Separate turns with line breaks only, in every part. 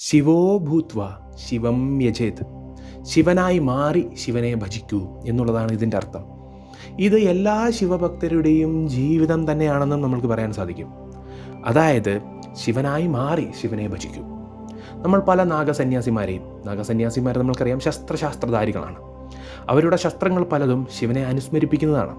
ശിവോ ഭൂത്വ ശിവം യജേത്. ശിവനായി മാറി ശിവനെ ഭജിക്കൂ എന്നുള്ളതാണ് ഇതിന്റെ അർത്ഥം. ഇത് എല്ലാ ശിവഭക്തരുടെയും ജീവിതം തന്നെയാണെന്നും നമ്മൾക്ക് പറയാൻ സാധിക്കും. അതായത് ശിവനായി മാറി ശിവനെ ഭജിക്കൂ. നമ്മൾ പല നാഗസന്യാസിമാരെയും നാഗസന്യാസിമാരെ നമ്മൾക്കറിയാം ശസ്ത്രശാസ്ത്രധാരികളാണ്. അവരുടെ ശസ്ത്രങ്ങൾ പലതും ശിവനെ അനുസ്മരിപ്പിക്കുന്നതാണ്.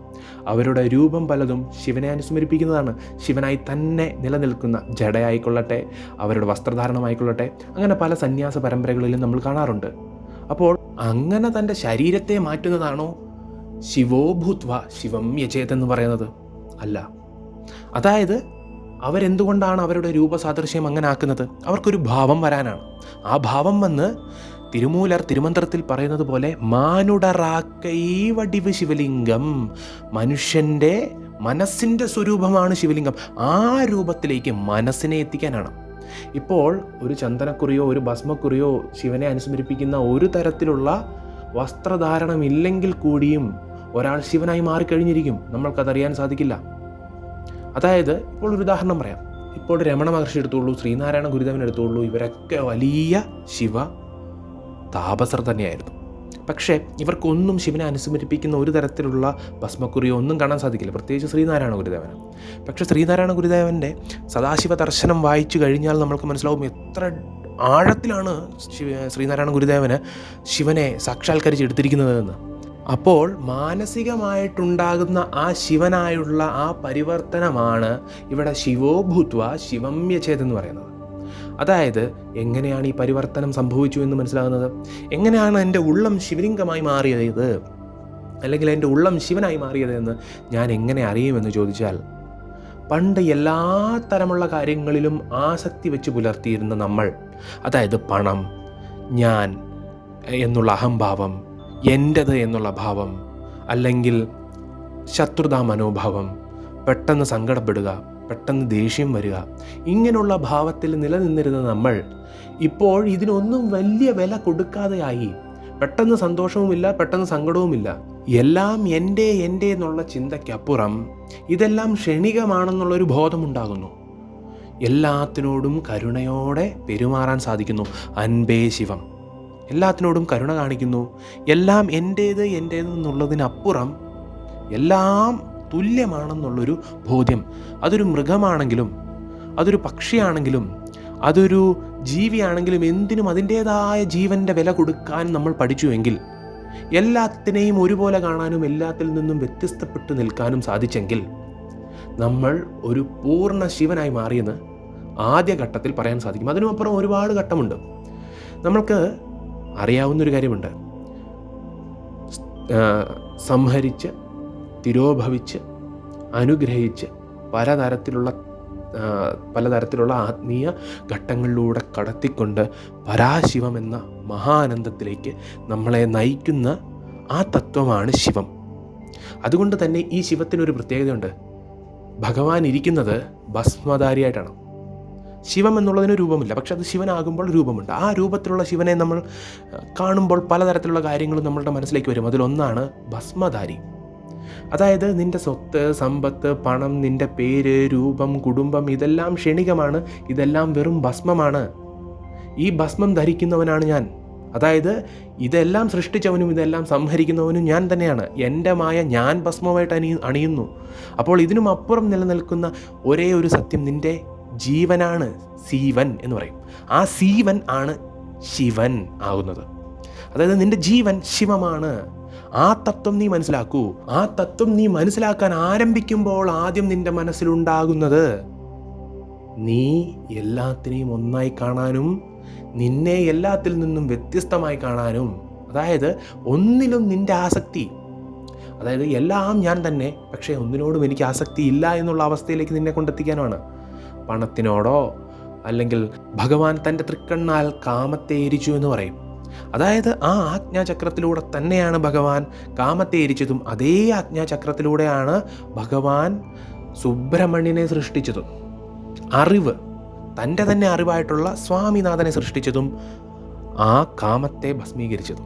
അവരുടെ രൂപം പലതും ശിവനെ അനുസ്മരിപ്പിക്കുന്നതാണ്. ശിവനായി തന്നെ നിലനിൽക്കുന്ന ജടയായിക്കൊള്ളട്ടെ അവരുടെ വസ്ത്രധാരണമായിക്കൊള്ളട്ടെ അങ്ങനെ പല സന്യാസ പരമ്പരകളിലും നമ്മൾ കാണാറുണ്ട്. അപ്പോൾ അങ്ങനെ തന്റെ ശരീരത്തെ മാറ്റുന്നതാണോ ശിവോഭൂത്വ ശിവം യജേത് എന്ന് പറയുന്നത്? അല്ല. അതായത് അവരെന്തുകൊണ്ടാണ് അവരുടെ രൂപസാദൃശ്യം അങ്ങനെ ആക്കുന്നത്? അവർക്കൊരു ഭാവം വരാനാണ്. ആ ഭാവം വന്ന് തിരുമൂലർ തിരുമന്ത്രത്തിൽ പറയുന്നത് പോലെ മാനുടറാക്കൈവടിവ് ശിവലിംഗം. മനുഷ്യന്റെ മനസ്സിന്റെ സ്വരൂപമാണ് ശിവലിംഗം. ആ രൂപത്തിലേക്ക് മനസ്സിനെ എത്തിക്കാനാണ്. ഇപ്പോൾ ഒരു ചന്ദനക്കുറിയോ ഒരു ഭസ്മക്കുറിയോ ശിവനെ അനുസ്മരിപ്പിക്കുന്ന ഒരു തരത്തിലുള്ള വസ്ത്രധാരണമില്ലെങ്കിൽ കൂടിയും ഒരാൾ ശിവനായി മാറിക്കഴിഞ്ഞിരിക്കും. നമ്മൾക്കതറിയാൻ സാധിക്കില്ല. അതായത് ഇപ്പോൾ ഒരു ഉദാഹരണം പറയാം. ഇപ്പോൾ രമണ മഹർഷി എടുത്തോളൂ ശ്രീനാരായണ ഗുരുദേവൻ എടുത്തോളൂ ഇവരൊക്കെ വലിയ ശിവ താപസർ തന്നെയായിരുന്നു. പക്ഷേ ഇവർക്കൊന്നും ശിവനെ അനുസ്മരിപ്പിക്കുന്ന ഒരു തരത്തിലുള്ള ഭസ്മക്കുറിയോ ഒന്നും കാണാൻ സാധിക്കില്ല. പ്രത്യേകിച്ച് ശ്രീനാരായണ ഗുരുദേവന്. പക്ഷേ ശ്രീനാരായണ ഗുരുദേവന്റെ സദാശിവ ദർശനം വായിച്ചു കഴിഞ്ഞാൽ നമ്മൾക്ക് മനസ്സിലാവും എത്ര ആഴത്തിലാണ് ശിവ ശ്രീനാരായണ ഗുരുദേവന് ശിവനെ സാക്ഷാത്കരിച്ചെടുത്തിരിക്കുന്നതെന്ന്. അപ്പോൾ മാനസികമായിട്ടുണ്ടാകുന്ന ആ ശിവനായുള്ള ആ പരിവർത്തനമാണ് ഇവിടെ ശിവോഭൂത്വ ശിവം യചേത് എന്ന് പറയുന്നത്. അതായത് എങ്ങനെയാണ് ഈ പരിവർത്തനം സംഭവിച്ചു എന്ന് മനസ്സിലാകുന്നത്? എങ്ങനെയാണ് എന്റെ ഉള്ളം ശിവലിംഗമായി മാറിയത്? അല്ലെങ്കിൽ എന്റെ ഉള്ളം ശിവനായി മാറിയത് എന്ന് ഞാൻ എങ്ങനെ അറിയുമെന്ന് ചോദിച്ചാൽ പണ്ട് എല്ലാ തരമുള്ള കാര്യങ്ങളിലും ആസക്തി വെച്ച് പുലർത്തിയിരുന്ന നമ്മൾ അതായത് പണം ഞാൻ എന്നുള്ള അഹംഭാവം എന്റെത് എന്നുള്ള ഭാവം അല്ലെങ്കിൽ ശത്രുതാ മനോഭാവം പെട്ടെന്ന് സങ്കടപ്പെടുക പെട്ടെന്ന് ദേഷ്യം വരിക. ഇങ്ങനെയുള്ള ഭാവത്തിൽ നിലനിന്നിരുന്ന നമ്മൾ ഇപ്പോൾ ഇതിനൊന്നും വലിയ വില കൊടുക്കാതെയായി. പെട്ടെന്ന് സന്തോഷവുമില്ല പെട്ടെന്ന് സങ്കടവുമില്ല. എല്ലാം എന്റെ എന്റെ എന്നുള്ള ചിന്തയ്ക്കപ്പുറം ഇതെല്ലാം ക്ഷണികമാണെന്നുള്ളൊരു ബോധമുണ്ടാകുന്നു. എല്ലാത്തിനോടും കരുണയോടെ പെരുമാറാൻ സാധിക്കുന്നു. അൻപേ ശിവം. എല്ലാത്തിനോടും കരുണ കാണിക്കുന്നു. എല്ലാം എന്റേത് എന്റേത് എന്നുള്ളതിനപ്പുറം എല്ലാം തുല്യമാണെന്നുള്ളൊരു ബോധ്യം. അതൊരു മൃഗമാണെങ്കിലും അതൊരു പക്ഷിയാണെങ്കിലും അതൊരു ജീവിയാണെങ്കിലും എന്തിനും അതിന്റേതായ ജീവന്റെ വില കൊടുക്കാൻ നമ്മൾ പഠിച്ചുവെങ്കിൽ എല്ലാത്തിനെയും ഒരുപോലെ കാണാനും എല്ലാത്തിൽ നിന്നും വ്യത്യസ്തപ്പെട്ട് നിൽക്കാനും സാധിച്ചെങ്കിൽ നമ്മൾ ഒരു പൂർണ ശിവനായി മാറിയെന്ന് ആദ്യ ഘട്ടത്തിൽ പറയാൻ സാധിക്കും. അതിനുമപ്പുറം ഒരുപാട് ഘട്ടമുണ്ട്. നമ്മൾക്ക് അറിയാവുന്നൊരു കാര്യമുണ്ട്. സംഹരിച്ച് തിരോഭവിച്ച് അനുഗ്രഹിച്ച് പലതരത്തിലുള്ള പലതരത്തിലുള്ള ആത്മീയ ഘട്ടങ്ങളിലൂടെ കടത്തിക്കൊണ്ട് പരാശിവം എന്ന മഹാനന്ദത്തിലേക്ക് നമ്മളെ നയിക്കുന്ന ആ തത്വമാണ് ശിവം. അതുകൊണ്ട് തന്നെ ഈ ശിവത്തിനൊരു പ്രത്യേകതയുണ്ട്. ഭഗവാൻ ഇരിക്കുന്നത് ഭസ്മധാരിയായിട്ടാണ്. ശിവം എന്നുള്ളതിന് രൂപമില്ല. പക്ഷെ അത് ശിവനാകുമ്പോൾ രൂപമുണ്ട്. ആ രൂപത്തിലുള്ള ശിവനെ നമ്മൾ കാണുമ്പോൾ പലതരത്തിലുള്ള കാര്യങ്ങളും നമ്മളുടെ മനസ്സിലേക്ക് വരും. അതിലൊന്നാണ് ഭസ്മധാരി. അതായത് നിന്റെ സ്വത്ത് സമ്പത്ത് പണം നിന്റെ പേര് രൂപം കുടുംബം ഇതെല്ലാം ക്ഷണികമാണ്. ഇതെല്ലാം വെറും ഭസ്മമാണ്. ഈ ഭസ്മം ധരിക്കുന്നവനാണ് ഞാൻ. അതായത് ഇതെല്ലാം സൃഷ്ടിച്ചവനും ഇതെല്ലാം സംഹരിക്കുന്നവനും ഞാൻ തന്നെയാണ്. എന്റെ മായ ഞാൻ ഭസ്മമായിട്ട് അണി അണിയുന്നു. അപ്പോൾ ഇതിനും അപ്പുറം നിലനിൽക്കുന്ന ഒരേ ഒരു സത്യം നിന്റെ ജീവനാണ് സീവൻ എന്ന് പറയും. ആ സീവൻ ആണ് ശിവൻ ആകുന്നത്. അതായത് നിന്റെ ജീവൻ ശിവമാണ്. ആ തത്വം നീ മനസ്സിലാക്കൂ. ആ തത്വം നീ മനസ്സിലാക്കാൻ ആരംഭിക്കുമ്പോൾ ആദ്യം നിന്റെ മനസ്സിലുണ്ടാകുന്നത് നീ എല്ലാത്തിനെയും ഒന്നായി കാണാനും നിന്നെ എല്ലാത്തിൽ നിന്നും വ്യത്യസ്തമായി കാണാനും. അതായത് ഒന്നിലും നിന്റെ ആസക്തി. അതായത് എല്ലാം ഞാൻ തന്നെ പക്ഷേ ഒന്നിനോടും എനിക്ക് ആസക്തി ഇല്ല എന്നുള്ള അവസ്ഥയിലേക്ക് നിന്നെ കൊണ്ടെത്തിക്കാനാണ് പണത്തിനോടോ അല്ലെങ്കിൽ ഭഗവാൻ തന്റെ തൃക്കണ്ണാൽ കാമത്തെ എരിച്ചു എന്ന് പറയും. അതായത് ആ ആജ്ഞാചക്രത്തിലൂടെ തന്നെയാണ് ഭഗവാൻ കാമത്തെ എരിച്ചതും അതേ ആജ്ഞാചക്രത്തിലൂടെയാണ് ഭഗവാൻ സുബ്രഹ്മണ്യനെ സൃഷ്ടിച്ചതും. അറിവ് തന്റെ തന്നെ അറിവായിട്ടുള്ള സ്വാമിനാഥനെ സൃഷ്ടിച്ചതും ആ കാമത്തെ ഭസ്മീകരിച്ചതും.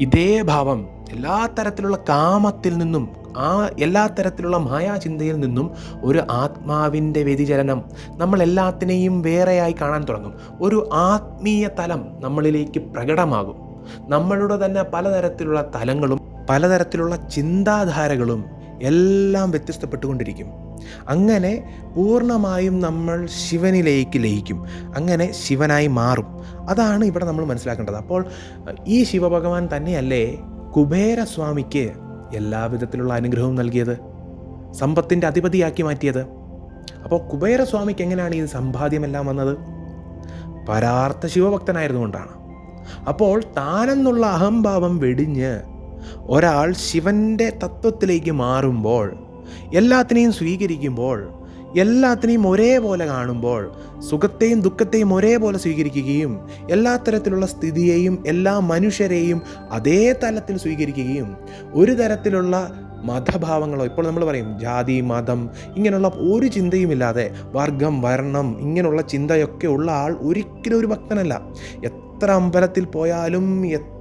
ഇതേ ഭാവം എല്ലാ തരത്തിലുള്ള കാമത്തിൽ നിന്നും ആ എല്ലാ തരത്തിലുള്ള മായാചിന്തയിൽ നിന്നും ഒരു ആത്മാവിന്റെ വ്യതിചലനം നമ്മൾ എല്ലാത്തിനെയും വേറെയായി കാണാൻ തുടങ്ങും. ഒരു ആത്മീയ തലം നമ്മളിലേക്ക് പ്രകടമാകും. നമ്മളുടെ തന്നെ പലതരത്തിലുള്ള തലങ്ങളും പലതരത്തിലുള്ള ചിന്താധാരകളും എല്ലാം വ്യത്യസ്തപ്പെട്ടുകൊണ്ടിരിക്കും. അങ്ങനെ പൂർണമായും നമ്മൾ ശിവനിലേക്ക് ലയിക്കും. അങ്ങനെ ശിവനായി മാറും. അതാണ് ഇവിടെ നമ്മൾ മനസ്സിലാക്കേണ്ടത്. അപ്പോൾ ഈ ശിവഭഗവാൻ തന്നെയല്ലേ കുബേരസ്വാമിക്ക് എല്ലാവിധത്തിലുള്ള അനുഗ്രഹവും നൽകിയത്. സമ്പത്തിന്റെ അധിപതിയാക്കി മാറ്റിയത്. അപ്പോൾ കുബേരസ്വാമിക്ക് എങ്ങനെയാണ് ഈ സമ്പാദ്യമെല്ലാം വന്നത്? പരാർത്ഥ ശിവഭക്തനായിരുന്നുകൊണ്ടാണ്. അപ്പോൾ താനെന്നുള്ള അഹംഭാവം വെടിഞ്ഞ് ഒരാൾ ശിവന്റെ തത്വത്തിലേക്ക് മാറുമ്പോൾ എല്ലാത്തിനെയും സ്വീകരിക്കുമ്പോൾ എല്ലാത്തിനെയും ഒരേപോലെ കാണുമ്പോൾ സുഖത്തെയും ദുഃഖത്തെയും ഒരേപോലെ സ്വീകരിക്കുകയും എല്ലാ തരത്തിലുള്ള സ്ഥിതിയെയും എല്ലാ മനുഷ്യരെയും അതേ തലത്തിൽ സ്വീകരിക്കുകയും ഒരു തരത്തിലുള്ള മതഭാവങ്ങളോ ഇപ്പോൾ നമ്മൾ പറയും ജാതി മതം ഇങ്ങനെയുള്ള ഒരു ചിന്തയുമില്ലാതെ വർഗം വർണം ഇങ്ങനെയുള്ള ചിന്തയൊക്കെ ഉള്ള ആൾ ഒരിക്കലും ഒരു ഭക്തനല്ല. എത്ര അമ്പലത്തിൽ പോയാലും എത്ര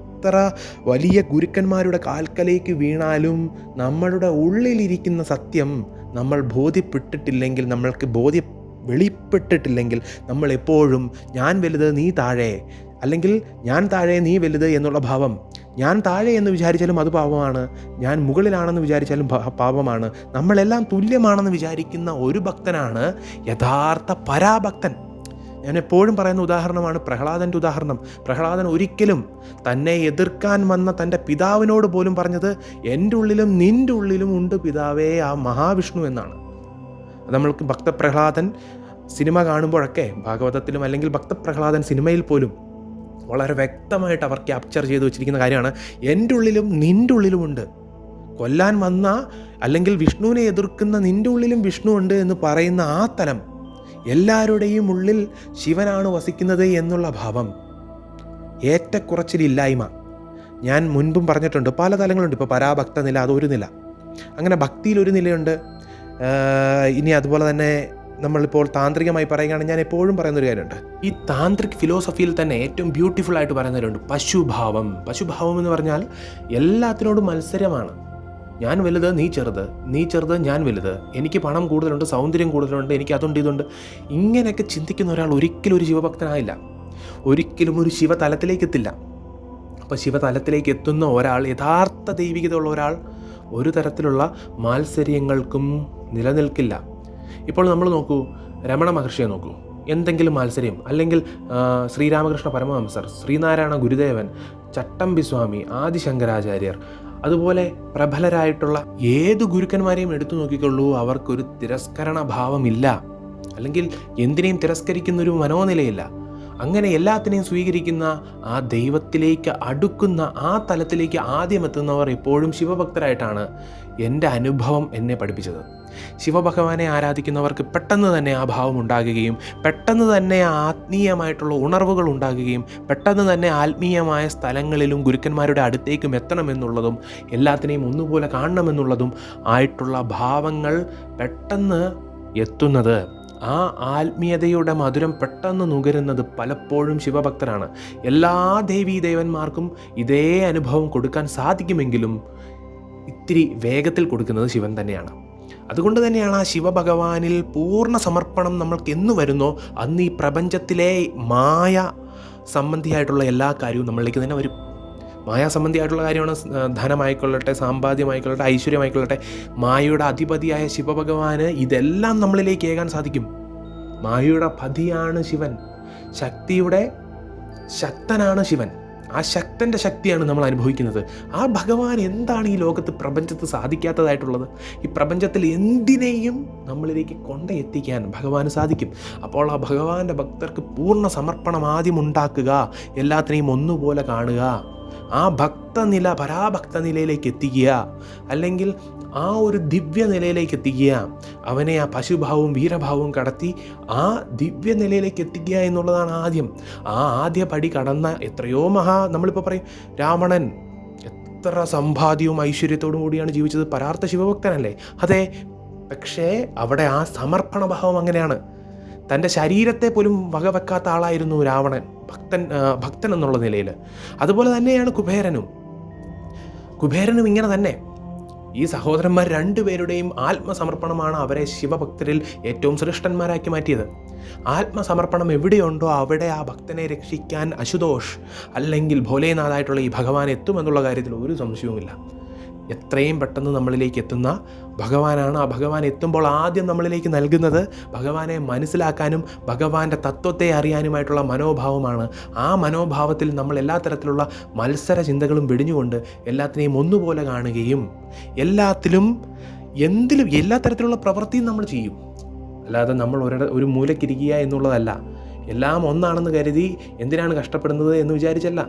വലിയ ഗുരുക്കന്മാരുടെ കാൽക്കലേക്ക് വീണാലും നമ്മളുടെ ഉള്ളിലിരിക്കുന്ന സത്യം നമ്മൾ ബോധ്യപ്പെട്ടിട്ടില്ലെങ്കിൽ നമ്മൾക്ക് ബോധ്യ വെളിപ്പെട്ടിട്ടില്ലെങ്കിൽ നമ്മൾ എപ്പോഴും ഞാൻ വലുത് നീ താഴെ അല്ലെങ്കിൽ ഞാൻ താഴെ നീ വലുത് എന്നുള്ള ഭാവം. ഞാൻ താഴെ എന്ന് വിചാരിച്ചാലും അത് പാപമാണ്. ഞാൻ മുകളിലാണെന്ന് വിചാരിച്ചാലും പാപമാണ്. നമ്മളെല്ലാം തുല്യമാണെന്ന് വിചാരിക്കുന്ന ഒരു ഭക്തനാണ് യഥാർത്ഥ പരാഭക്തൻ. ഞാൻ എപ്പോഴും പറയുന്ന ഉദാഹരണമാണ് പ്രഹ്ലാദന്റെ ഉദാഹരണം. പ്രഹ്ലാദൻ ഒരിക്കലും തന്നെ എതിർക്കാൻ വന്ന തന്റെ പിതാവിനോട് പോലും പറഞ്ഞത് എന്റെ ഉള്ളിലും നിന്റെ ഉള്ളിലും ഉണ്ട് പിതാവേ ആ മഹാവിഷ്ണു എന്നാണ്. നമ്മൾക്ക് ഭക്തപ്രഹ്ലാദൻ സിനിമ കാണുമ്പോഴൊക്കെ ഭാഗവതത്തിലും അല്ലെങ്കിൽ ഭക്തപ്രഹ്ലാദൻ സിനിമയിൽ പോലും വളരെ വ്യക്തമായിട്ട് അവർ ക്യാപ്ചർ ചെയ്ത് വെച്ചിരിക്കുന്ന കാര്യമാണ് എന്റെ ഉള്ളിലും നിന്റെ ഉള്ളിലുമുണ്ട് കൊല്ലാൻ വന്ന അല്ലെങ്കിൽ വിഷ്ണുവിനെ എതിർക്കുന്ന നിന്റെ ഉള്ളിലും വിഷ്ണു ഉണ്ട് എന്ന് പറയുന്ന ആ തലം എല്ലാവരുടെയും ഉള്ളിൽ ശിവനാണ് വസിക്കുന്നത് എന്നുള്ള ഭാവം. ഏറ്റക്കുറച്ചിലില്ലായ്മ. ഞാൻ മുൻപും പറഞ്ഞിട്ടുണ്ട് പല തലങ്ങളുണ്ട്. ഇപ്പോൾ പരാഭക്ത നില അതൊരു നില. അങ്ങനെ ഭക്തിയിൽ ഒരു നിലയുണ്ട് ഇനി അതുപോലെ തന്നെ നമ്മളിപ്പോൾ താന്ത്രികമായി പറയുകയാണെങ്കിൽ ഞാൻ എപ്പോഴും പറയുന്നൊരു കാര്യമുണ്ട്. ഈ താന്ത്രിക് ഫിലോസഫിയിൽ തന്നെ ഏറ്റവും ബ്യൂട്ടിഫുൾ ആയിട്ട് പറയുന്നവരുണ്ട് പശുഭാവം. പശുഭാവം എന്ന് പറഞ്ഞാൽ എല്ലാത്തിനോടും മത്സരമാണ്. ഞാൻ വലുത് നീ ചെറുത്. നീ ചെറുത് ഞാൻ വലുത്. എനിക്ക് പണം കൂടുതലുണ്ട് സൗന്ദര്യം കൂടുതലുണ്ട് എനിക്ക് അതുണ്ട് ഇതുണ്ട്. ഇങ്ങനെയൊക്കെ ചിന്തിക്കുന്ന ഒരാൾ ഒരിക്കലും ഒരു ശിവഭക്തനായില്ല. ഒരിക്കലും ഒരു ശിവതലത്തിലേക്ക് എത്തില്ല. അപ്പോൾ ശിവതലത്തിലേക്ക് എത്തുന്ന ഒരാൾ യഥാർത്ഥ ദൈവികതയുള്ള ഒരാൾ ഒരു തരത്തിലുള്ള മാത്സര്യങ്ങൾക്കും നിലനിൽക്കില്ല. ഇപ്പോൾ നമ്മൾ നോക്കൂ രമണ മഹർഷിയെ നോക്കൂ. എന്തെങ്കിലും മാത്സര്യം അല്ലെങ്കിൽ ശ്രീരാമകൃഷ്ണ പരമഹംസർ ശ്രീനാരായണ ഗുരുദേവൻ ചട്ടമ്പി സ്വാമി ആദിശങ്കരാചാര്യർ അതുപോലെ പ്രബലരായിട്ടുള്ള ഏത് ഗുരുക്കന്മാരെയും എടുത്തു നോക്കിക്കൊള്ളൂ അവർക്കൊരു തിരസ്കരണ ഭാവമില്ല. അല്ലെങ്കിൽ എന്തിനേയും തിരസ്കരിക്കുന്ന ഒരു മനോനിലയില്ല. അങ്ങനെ എല്ലാത്തിനെയും സ്വീകരിക്കുന്ന ആ ദൈവത്തിലേക്ക് അടുക്കുന്ന ആ തലത്തിലേക്ക് ആദ്യം എത്തുന്നവർ എപ്പോഴും ശിവഭക്തരായിട്ടാണ് എന്റെ അനുഭവം എന്നെ പഠിപ്പിച്ചത്. ശിവഭഗവാനെ ആരാധിക്കുന്നവർക്ക് പെട്ടെന്ന് തന്നെ ആ ഭാവം ഉണ്ടാകുകയും പെട്ടെന്ന് തന്നെ ആത്മീയമായിട്ടുള്ള ഉണർവുകൾ ഉണ്ടാകുകയും പെട്ടെന്ന് തന്നെ ആത്മീയമായ സ്ഥലങ്ങളിലും ഗുരുക്കന്മാരുടെ അടുത്തേക്കും എത്തണമെന്നുള്ളതും എല്ലാത്തിനെയും ഒന്നുപോലെ കാണണമെന്നുള്ളതും ആയിട്ടുള്ള ഭാവങ്ങൾ പെട്ടെന്ന് എത്തുന്നത് ആ ആത്മീയതയുടെ മധുരം പെട്ടെന്ന് നുകരുന്നത് പലപ്പോഴും ശിവഭക്തരാണ്. എല്ലാ ദേവീ ദേവന്മാർക്കും ഇതേ അനുഭവം കൊടുക്കാൻ സാധിക്കുമെങ്കിലും ഇത്തിരി വേഗത്തിൽ കൊടുക്കുന്നത് ശിവൻ തന്നെയാണ്. അതുകൊണ്ട് തന്നെയാണ് ആ ശിവഭഗവാനിൽ പൂർണ സമർപ്പണം നമ്മൾക്ക് എന്ന് വരുന്നോ അന്ന് ഈ പ്രപഞ്ചത്തിലെ മായ സംബന്ധിയായിട്ടുള്ള എല്ലാ കാര്യവും നമ്മളിലേക്ക് തന്നെ വരും. മായ സംബന്ധിയായിട്ടുള്ള കാര്യമാണ് ധനമായിക്കൊള്ളട്ടെ സാമ്പാദ്യമായിക്കൊള്ളട്ടെ ഐശ്വര്യമായിക്കൊള്ളട്ടെ മായയുടെ അധിപതിയായ ശിവഭഗവാന് ഇതെല്ലാം നമ്മളിലേക്ക് ഏകാൻ സാധിക്കും. മായയുടെ പതിയാണ് ശിവൻ. ശക്തിയുടെ ശക്തനാണ് ശിവൻ. ആ ശക്തന്റെ ശക്തിയാണ് നമ്മൾ അനുഭവിക്കുന്നത്. ആ ഭഗവാൻ എന്താണ് ഈ ലോകത്ത് പ്രപഞ്ചത്ത് സാധിക്കാത്തതായിട്ടുള്ളത്? ഈ പ്രപഞ്ചത്തിൽ എന്തിനേയും നമ്മളിലേക്ക് കൊണ്ടെത്തിക്കാൻ ഭഗവാന് സാധിക്കും. അപ്പോൾ ആ ഭഗവാന്റെ ഭക്തർക്ക് പൂർണ സമർപ്പണം ആദ്യം ഉണ്ടാക്കുക എല്ലാത്തിനെയും ഒന്നുപോലെ കാണുക. ആ ഭക്തനില പരാഭക്ത നിലയിലേക്ക് എത്തിക്കുക. അല്ലെങ്കിൽ ആ ഒരു ദിവ്യ നിലയിലേക്ക് എത്തിക്കുക. അവനെ ആ പശുഭാവവും വീരഭാവവും കടത്തി ആ ദിവ്യ നിലയിലേക്ക് എത്തിക്കുക എന്നുള്ളതാണ് ആദ്യം. ആ ആദ്യ പടി കടന്ന എത്രയോ മഹാ നമ്മളിപ്പോൾ പറയും രാവണൻ എത്ര സമ്പാദ്യവും ഐശ്വര്യത്തോടും കൂടിയാണ് ജീവിച്ചത്. പരാർത്ഥ ശിവഭക്തനല്ലേ? അതെ പക്ഷേ അവിടെ ആ സമർപ്പണ ഭാവം അങ്ങനെയാണ്. തന്റെ ശരീരത്തെ പോലും വകവെക്കാത്ത ആളായിരുന്നു രാവണൻ ഭക്തൻ ഭക്തൻ എന്നുള്ള നിലയിൽ. അതുപോലെ തന്നെയാണ് കുബേരനും. കുബേരനും ഇങ്ങനെ തന്നെ. ഈ സഹോദരന്മാർ രണ്ടുപേരുടെയും ആത്മസമർപ്പണമാണ് അവരെ ശിവഭക്തരിൽ ഏറ്റവും ശ്രേഷ്ഠന്മാരാക്കി മാറ്റിയത്. ആത്മസമർപ്പണം എവിടെയുണ്ടോ അവിടെ ആ ഭക്തനെ രക്ഷിക്കാൻ അശുതോഷ് അല്ലെങ്കിൽ ഭോലേനാഥായിട്ടുള്ള ഈ ഭഗവാൻ എത്തുമെന്നുള്ള കാര്യത്തിൽ ഒരു സംശയവുമില്ല. എത്രയും പെട്ടെന്ന് നമ്മളിലേക്ക് എത്തുന്ന ഭഗവാനാണ്. ആ ഭഗവാൻ എത്തുമ്പോൾ ആദ്യം നമ്മളിലേക്ക് നൽകുന്നത് ഭഗവാനെ മനസ്സിലാക്കാനും ഭഗവാന്റെ തത്വത്തെ അറിയാനുമായിട്ടുള്ള മനോഭാവമാണ്. ആ മനോഭാവത്തിൽ നമ്മൾ എല്ലാ തരത്തിലുള്ള മത്സര ചിന്തകളും വെടിഞ്ഞുകൊണ്ട് എല്ലാത്തിനെയും ഒന്നുപോലെ കാണുകയും എല്ലാത്തിലും എന്തിലും എല്ലാ തരത്തിലുള്ള പ്രവൃത്തിയും നമ്മൾ ചെയ്യും. അല്ലാതെ നമ്മൾ ഒരു ഒരു മൂലക്കിരിക്കുക എന്നുള്ളതല്ല. എല്ലാം ഒന്നാണെന്ന് കരുതി എന്തിനാണ് കഷ്ടപ്പെടുന്നത് എന്ന് വിചാരിച്ചല്ല.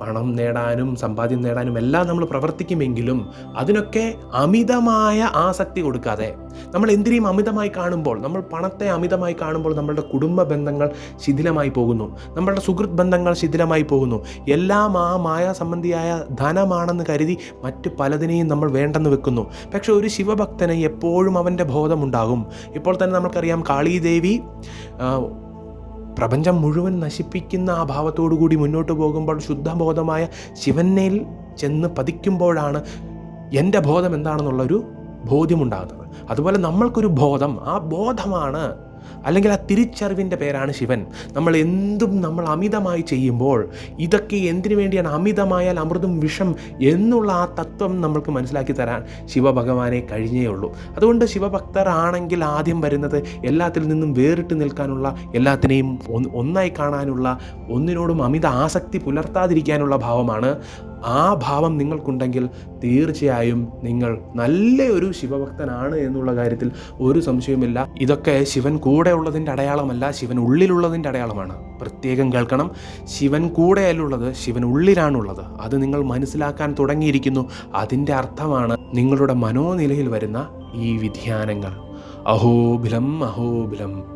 പണം നേടാനും സമ്പാദ്യം നേടാനും എല്ലാം നമ്മൾ പ്രവർത്തിക്കുമെങ്കിലും അതിനൊക്കെ അമിതമായ ആസക്തി കൊടുക്കാതെ നമ്മൾ എന്തിനേയും അമിതമായി കാണുമ്പോൾ നമ്മൾ പണത്തെ അമിതമായി കാണുമ്പോൾ നമ്മളുടെ കുടുംബ ബന്ധങ്ങൾ ശിഥിലമായി പോകുന്നു. നമ്മളുടെ സുഹൃത്ത് ബന്ധങ്ങൾ ശിഥിലമായി പോകുന്നു. എല്ലാം ആ മായ സംബന്ധിയായ ധനമാണെന്ന് കരുതി മറ്റ് പലതിനെയും നമ്മൾ വേണ്ടെന്ന് വെക്കുന്നു. പക്ഷെ ഒരു ശിവഭക്തനെ എപ്പോഴും അവന്റെ ബോധമുണ്ടാകും. ഇപ്പോൾ തന്നെ നമുക്കറിയാം കാളീദേവി പ്രപഞ്ചം മുഴുവൻ നശിപ്പിക്കുന്ന ആ ഭാവത്തോടു കൂടി മുന്നോട്ട് പോകുമ്പോൾ ശുദ്ധബോധമായ ശിവനേൽ ചെന്ന് പതിക്കുമ്പോഴാണ് എന്റെ ബോധം എന്താണെന്നുള്ളൊരു ബോധ്യമുണ്ടാകുന്നത്. അതുപോലെ നമ്മൾക്കൊരു ബോധം ആ ബോധമാണ് അല്ലെങ്കിൽ ആ തിരിച്ചറിവിന്റെ പേരാണ് ശിവൻ. നമ്മൾ എന്തും നമ്മൾ അമിതമായി ചെയ്യുമ്പോൾ ഇതൊക്കെ എന്തിനു വേണ്ടിയാണ് അമിതമായാൽ അമൃതും വിഷം എന്നുള്ള ആ തത്വം നമ്മൾക്ക് മനസ്സിലാക്കി തരാൻ ശിവഭഗവാനെ കഴിഞ്ഞേ ഉള്ളൂ. അതുകൊണ്ട് ശിവഭക്തരാണെങ്കിൽ ആദ്യം വരുന്നത് എല്ലാത്തിൽ നിന്നും വേറിട്ട് നിൽക്കാനുള്ള എല്ലാത്തിനെയും ഒന്നായി കാണാനുള്ള ഒന്നിനോടും അമിത ആസക്തി പുലർത്താതിരിക്കാനുള്ള ഭാവമാണ് ആ ഭാവം നിങ്ങൾക്കുണ്ടെങ്കിൽ തീർച്ചയായും നിങ്ങൾ നല്ല ഒരു ശിവഭക്തനാണ് എന്നുള്ള കാര്യത്തിൽ ഒരു സംശയവുമില്ല. ഇതൊക്കെ ശിവൻ കൂടെ ഉള്ളതിന്റെ അടയാളമല്ല ശിവൻ ഉള്ളിലുള്ളതിന്റെ അടയാളമാണ്. പ്രത്യേകം കേൾക്കണം ശിവൻ കൂടെയല്ലുള്ളത് ശിവൻ ഉള്ളിലാണുള്ളത്. അത് നിങ്ങൾ മനസ്സിലാക്കാൻ തുടങ്ങിയിരിക്കുന്നു. അതിന്റെ അർത്ഥമാണ് നിങ്ങളുടെ മനോനിലയിൽ വരുന്ന ഈ വിധ്യാനങ്ങൾ. അഹോബിലം അഹോബിലം.